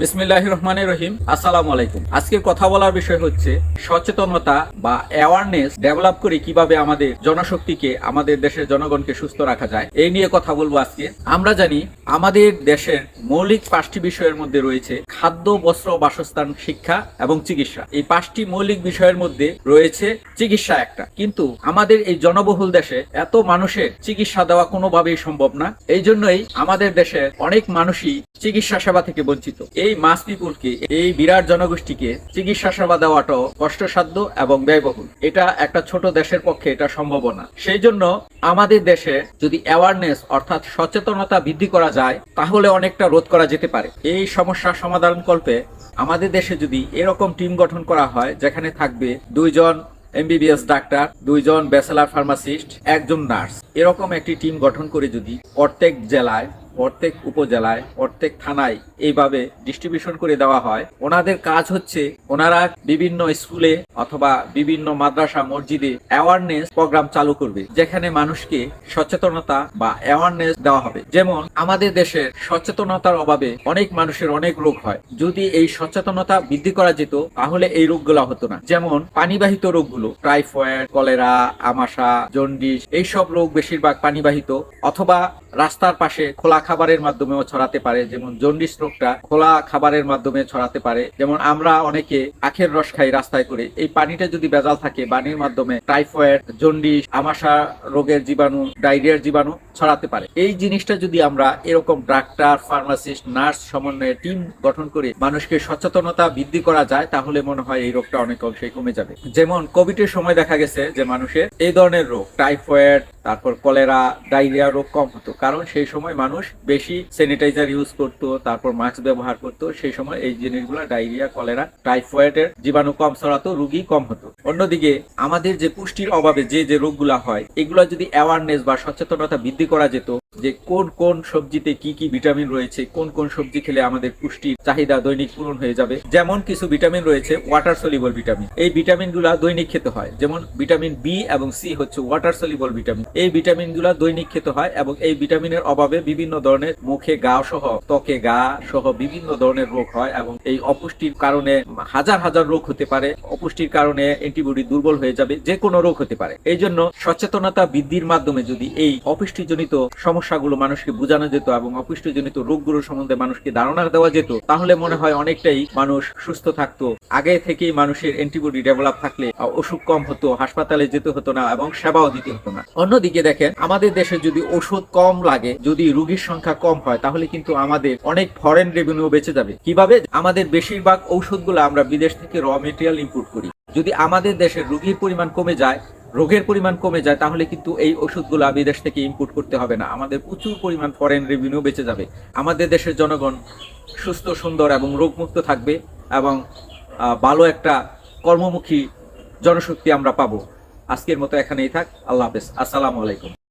বিসমিল্লাহ রহমান রহিম। আসসালামু আলাইকুম। আজকে কথা বলার বিষয় হচ্ছে সচেতনতা বা অ্যাওয়ারনেস ডেভেলপ করে কীভাবে আমাদের জনশক্তিকে, আমাদের দেশের জনগণকে সুস্থ রাখা যায়, এই নিয়ে কথা বলব আজকে। আমরা জানি আমাদের দেশের মৌলিক পাঁচটি বিষয়ের মধ্যে রয়েছে খাদ্য, বস্ত্র, বাসস্থান, শিক্ষা এবং চিকিৎসা। এই পাঁচটি মৌলিক বিষয়ের মধ্যে রয়েছে চিকিৎসা একটা। কিন্তু আমাদের এই জনবহুল দেশে এত মানুষের চিকিৎসা দেওয়া কোনোভাবেই সম্ভব না। এই জন্যই আমাদের দেশের অনেক মানুষই চিকিৎসা সেবা থেকে বঞ্চিত। এই মাস পিপুলকে, এই বিরাট জনগোষ্ঠীকে চিকিৎসা সেবা দেওয়াটাও কষ্টসাধ্য এবং ব্যয়বহুল। এটা একটা ছোট দেশের পক্ষে এটা সম্ভব না। সেই জন্য আমাদের দেশে যদি অ্যাওয়ারনেস অর্থাৎ সচেতনতা বৃদ্ধি করা যায়, তাহলে অনেকটা রোধ করা যেতে পারে। এই সমস্যার সমাধান কল্পে আমাদের দেশে যদি এরকম টিম গঠন করা হয়, যেখানে থাকবে দুইজন এমবিবিএস ডাক্তার, দুইজন ব্যাচেলার ফার্মাসিস্ট, একজন নার্স, এরকম একটি টিম গঠন করে যদি প্রত্যেক জেলায় প্রত্যেক উপজেলায় প্রত্যেক থানায় এইভাবে ডিস্ট্রিবিউশন করে দেওয়া হয়। ওনাদের কাজ হচ্ছে ওনারা বিভিন্ন স্কুলে অথবা বিভিন্ন মাদ্রাসা, মসজিদে অ্যাওয়ারনেস প্রোগ্রাম চালু করবে, যেখানে মানুষকে সচেতনতা বা অ্যাওয়ারনেস দেওয়া হবে। যেমন আমাদের দেশের সচেতনতার অভাবে অনেক মানুষের অনেক রোগ হয়। যদি এই সচেতনতা বৃদ্ধি করা যেত, তাহলে এই রোগগুলো হতো না। যেমন পানিবাহিত রোগগুলো, টাইফয়েড, কলেরা, আমাশা, জন্ডিস, এইসব রোগ বেশিরভাগ পানিবাহিত অথবা রাস্তার পাশে খোলা খাবারের মাধ্যমেও ছড়াতে পারে, যেমন জন্ডিস রোগটা খোলা খাবারের মাধ্যমে ছড়াতে পারে, যেমন আমরা অনেকে আখের রস খাই রাস্তায় করে, এই পানিটা যদি বেজাল থাকে, পানির মাধ্যমে টাইফয়েড, জন্ডিস, আমাশা রোগের জীবাণু, ডায়রিয়ার জীবাণু ছড়াতে পারে। এই জিনিসটা যদি আমরা এরকম ডাক্তার, ফার্মাসিস্ট, নার্স সমন্বয়ে টিম গঠন করে মানুষকে সচেতনতা বৃদ্ধি করা যায়, তাহলে মনে হয় এই রোগটা অনেক অংশেই কমে যাবে। যেমন কোভিডের সময় দেখা গেছে যে মানুষের এই ধরনের রোগ, টাইফয়েড, তারপর কলেরা, ডায়রিয়া রোগ কম হতো। কারণ সেই সময় মানুষ বেশি স্যানিটাইজার ইউজ করতো, তারপর মাস্ক ব্যবহার করতো। সেই সময় এই জিনিসগুলো ডায়রিয়া, কলেরা, টাইফয়েডের জীবাণু কম ছড়াতো, রুগী কম হতো। অন্যদিকে, আমাদের যে পুষ্টির অভাবে যে যে রোগগুলা হয়, এগুলো যদি অ্যাওয়ারনেস বা সচেতনতা বৃদ্ধি করা যেত যে কোন কোন সবজিতে কি কি ভিটামিন রয়েছে, কোন কোন সবজি খেলে আমাদের পুষ্টির চাহিদা দৈনিক পূরণ হয়ে যাবে, যেমন কিছু ভিটামিন রয়েছে ওয়াটার সলিবল ভিটামিন এই ভিটামিনগুলো দৈনিক খেতে হয়, যেমন ভিটামিন বি এবং সি হচ্ছে ওয়াটার সলিবল ভিটামিন এই ভিটামিনগুলো দৈনিক খেতে হয় এবং এই ভিটামিনের অভাবে বিভিন্ন ধরনের মুখে গা সহ, ত্বকে গা সহ বিভিন্ন ধরনের রোগ হয় এবং এই অপুষ্টির কারণে হাজার হাজার রোগ হতে পারে। অপুষ্টির কারণে অ্যান্টিবডি দুর্বল হয়ে যাবে, যে কোনো রোগ হতে পারে। এই জন্য সচেতনতা বৃদ্ধির মাধ্যমে যদি এই অপুষ্টিজনিত সমস্যাগুলো মানুষকে বোঝানো যেত এবং অপুষ্টিজনিত রোগগুলো সম্বন্ধে মানুষকে ধারণা দেওয়া যেত, তাহলে মনে হয় অনেকটাই মানুষ সুস্থ থাকতো। আগে থেকেই মানুষের অ্যান্টিবডি ডেভেলপ থাকলে অসুখ কম হতো, হাসপাতালে যেতে হতো না এবং সেবাও দিতে হতো না। অন্যদিকে দেখেন, আমাদের দেশে যদি ওষুধ কম লাগে, যদি রোগীর সংখ্যা কম হয়, তাহলে কিন্তু আমাদের অনেক ফরেন রেভিনিউ বেঁচে যাবে। কীভাবে? আমাদের বেশিরভাগ ঔষধগুলো আমরা বিদেশ থেকে র মেটেরিয়াল ইম্পোর্ট করি। যদি আমাদের দেশের রোগীর পরিমাণ কমে যায় রোগের পরিমাণ কমে যায়, তাহলে কিন্তু এই ওষুধগুলো বিদেশ থেকে ইম্পোর্ট করতে হবে না। আমাদের প্রচুর পরিমাণ ফরেন রেভিনিউ বেঁচে যাবে। আমাদের দেশের জনগণ সুস্থ, সুন্দর এবং রোগমুক্ত থাকবে এবং ভালো একটা কর্মমুখী জনশক্তি আমরা পাবো। আজকের মতো এখানেই থাক। আল্লাহ হাফেজ। আসসালামু আলাইকুম।